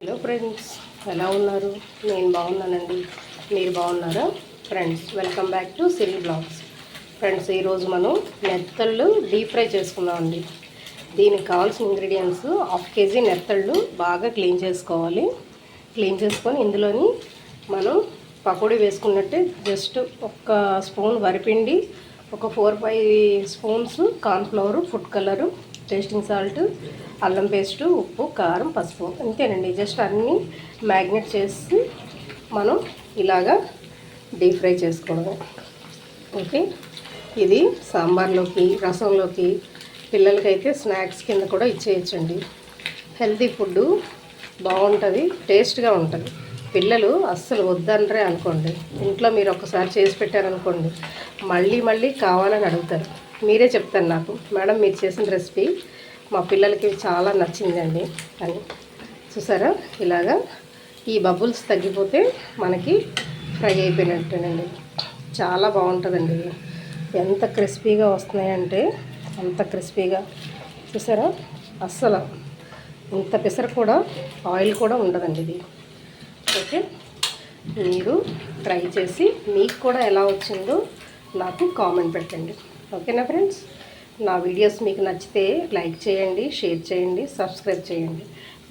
Hello friends ఎలా ఉన్నారు? నేను బాగున్నానండి. మీరు బాగున్నారా? Friends welcome back to Siri blogs. Friends ఈరోజు మనం నెత్తళ్ళు డీప్ ఫ్రై చేసుకుందామండి. దీనికి కావాల్సిన ఇంగ్రీడియంట్స్ హాఫ్ కేజీ నెత్తళ్ళు బాగా క్లీన్ చేసుకోవాలి. క్లీన్ చేసుకొని ఇందులోని మనం పకోడీ వేసుకున్నట్టే జస్ట్ ఒక్క స్పూన్ వరిపిండి ఒక four five spoons cornflour food colour tasting salt అల్లం పేస్టు ఉప్పు కారం పసుపు అంతేనండి. జస్ట్ అన్నీ మ్యాగ్నెట్ చేసి మనం ఇలాగా డీప్ ఫ్రై చేసుకోవడం ఓకే? ఇది సాంబార్లోకి రసంలోకి పిల్లలకైతే స్నాక్స్ కింద కూడా ఇచ్చేయచ్చండి. హెల్తీ ఫుడ్ బాగుంటుంది టేస్ట్గా ఉంటుంది. పిల్లలు అస్సలు వద్దనరే అనుకోండి. ఇంట్లో మీరు ఒక్కసారి చేసి పెట్టారనుకోండి మళ్ళీ మళ్ళీ కావాలని అడుగుతారు. మీరే చెప్తారు నాకు మేడం మీరు చేసిన రెసిపీ మా పిల్లలకి చాలా నచ్చిందండి అని. చూసారా? ఇలాగా ఈ బబుల్స్ తగ్గిపోతే మనకి ఫ్రై అయిపోయినట్టేనండి. చాలా బాగుంటుందండి. ఎంత క్రిస్పీగా వస్తున్నాయంటే అంత క్రిస్పీగా. చూసారా? అస్సలు ఇంత పెసర కూడా ఆయిల్ కూడా ఉండదండి ఇది. ఓకే. మీరు ట్రై చేసి మీకు కూడా ఎలా వచ్చిందో నాకు కామెంట్ పెట్టండి. ఓకేనా ఫ్రెండ్స్? నా వీడియోస్ మీకు నచ్చితే లైక్ చేయండి షేర్ చేయండి సబ్స్క్రైబ్ చేయండి.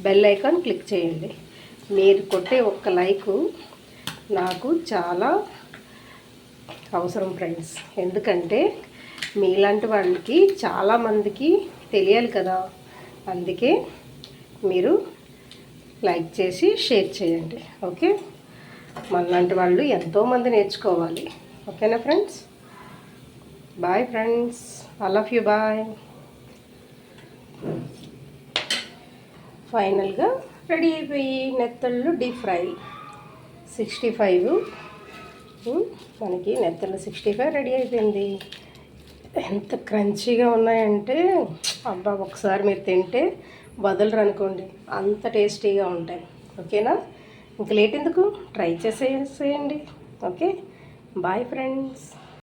బెల్ ఐకాన్ క్లిక్ చేయండి. మీరు కొట్టే ఒక్క లైకు నాకు చాలా అవసరం ఫ్రెండ్స్. ఎందుకంటే మీలాంటి వాళ్ళకి చాలామందికి తెలియాలి కదా. అందుకే మీరు లైక్ చేసి షేర్ చేయండి ఓకే? మనలాంటి వాళ్ళు ఎంతోమంది నేర్చుకోవాలి ఓకేనా friends? Bye friends I love you bye ఫైనల్గా రెడీ అయిపోయి నెత్తళ్ళు డీప్ ఫ్రై సిక్స్టీ ఫైవ్ మనకి నెత్తళ్ళు సిక్స్టీ ఫైవ్ రెడీ అయిపోయింది. ఎంత క్రంచీగా ఉన్నాయంటే అబ్బా ఒకసారి మీరు తింటే వదలరు అనుకోండి అంత టేస్టీగా ఉంటాయి. ఓకేనా? ఇంక లేట్ ఎందుకు? ట్రై చేసేసేయండి. ఓకే? Bye friends.